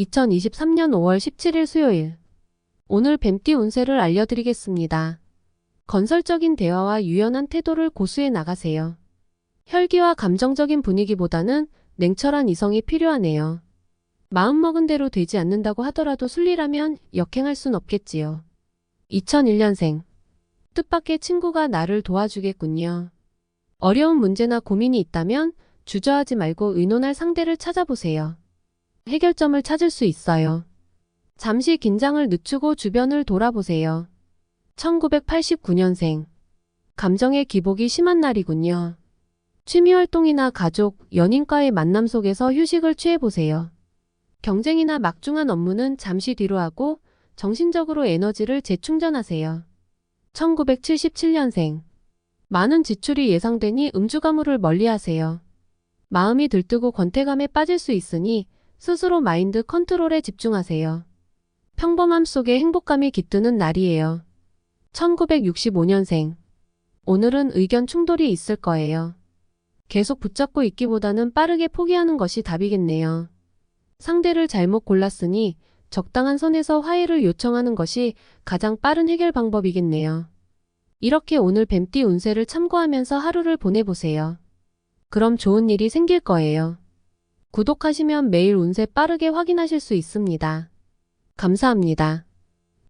2023년 5월 17일 수요일. 오늘 뱀띠 운세를 알려드리겠습니다. 건설적인 대화와 유연한 태도를 고수해 나가세요. 혈기와 감정적인 분위기보다는 냉철한 이성이 필요하네요. 마음먹은 대로 되지 않는다고 하더라도 순리라면 역행할 순 없겠지요. 2001년생. 뜻밖의 친구가 나를 도와주겠군요. 어려운 문제나 고민이 있다면 주저하지 말고 의논할 상대를 찾아보세요. 해결점을 찾을 수 있어요. 잠시 긴장을 늦추고 주변을 돌아보세요. 1989년생. 감정의 기복이 심한 날이군요. 취미활동이나 가족, 연인과의 만남 속에서 휴식을 취해보세요. 경쟁이나 막중한 업무는 잠시 뒤로 하고 정신적으로 에너지를 재충전하세요. 1977년생. 많은 지출이 예상되니 음주가무를 멀리하세요. 마음이 들뜨고 권태감에 빠질 수 있으니 스스로 마인드 컨트롤에 집중하세요. 평범함 속에 행복감이 깃드는 날이에요. 1965년생. 오늘은 의견 충돌이 있을 거예요. 계속 붙잡고 있기보다는 빠르게 포기하는 것이 답이겠네요. 상대를 잘못 골랐으니 적당한 선에서 화해를 요청하는 것이 가장 빠른 해결 방법이겠네요. 이렇게 오늘 뱀띠 운세를 참고하면서 하루를 보내보세요. 그럼 좋은 일이 생길 거예요. 구독하시면 매일 운세 빠르게 확인하실 수 있습니다. 감사합니다.